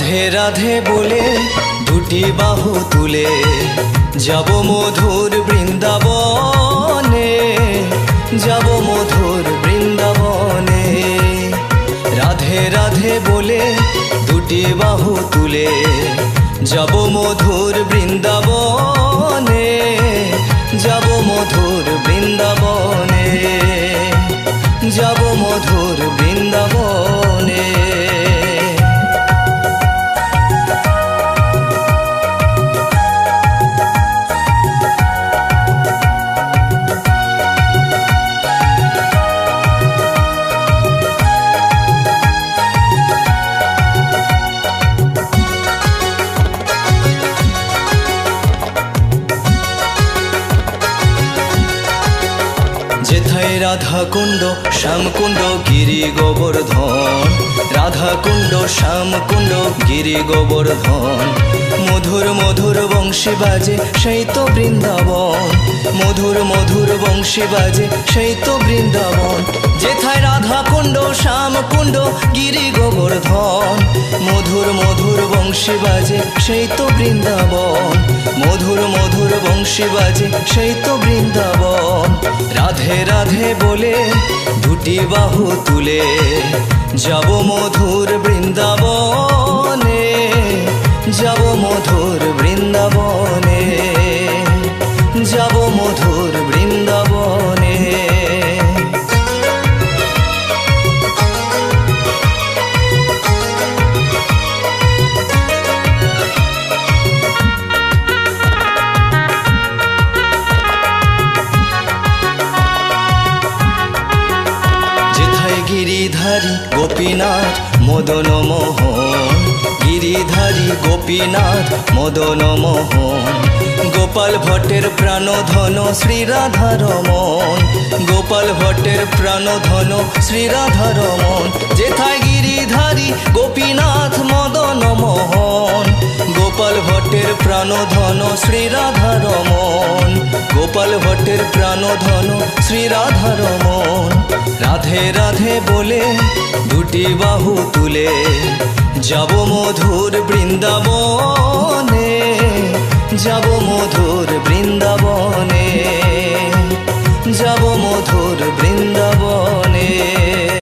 রাধে রাধে বলে দুটি বাহু তুলে, যাব মধুর বৃন্দাবনে, যাব মধুর বৃন্দাবনে। রাধে রাধে বলে দুটি বাহু তুলে, যাব মধুর বৃন্দাবনে, যাব মধুর বৃন্দাবনে, যাব মধুর বৃন্দাবনে। যেথায় রাধা কুণ্ড শ্যামকুণ্ড গিরি গোবর্ধন রাধা কুণ্ড শ্যামকুণ্ড গিরি গোবর্ধন মধুর মধুর বংশী বাজে সেই তো বৃন্দাবন। মধুর মধুর বংশী বাজে সেই তো বৃন্দাবন। যেথায় রাধা কুণ্ড শ্যামকুণ্ড গিরি গোবর্ধন মধুর মধুর বংশী বাজে সেই তো বৃন্দাবন। মধুর মধুর বংশী বাজে সেই তো বৃন্দাবন। রাধে বলে দুটি বাহু তুলে যাব মধুর বৃন্দাবনে। গিরিধারী গোপীনাথ, মদন মোহন। গিরিধারী গোপীনাথ, মদন মোহন। গোপাল ভট্টের প্রাণধন শ্রীরাধারমন গোপাল ভট্টের প্রাণধন শ্রীরাধারমন যেথায় গিরিধারী গোপীনাথ, মদন মোহন। গোপাল ভট্টের প্রাণধন শ্রীরাধারমন গোপাল ভট্টের প্রাণধন শ্রীরাধারমন রাধে রাধে বলে দুটি বাহু তুলে যাব মধুর বৃন্দাবনে যাব মধুর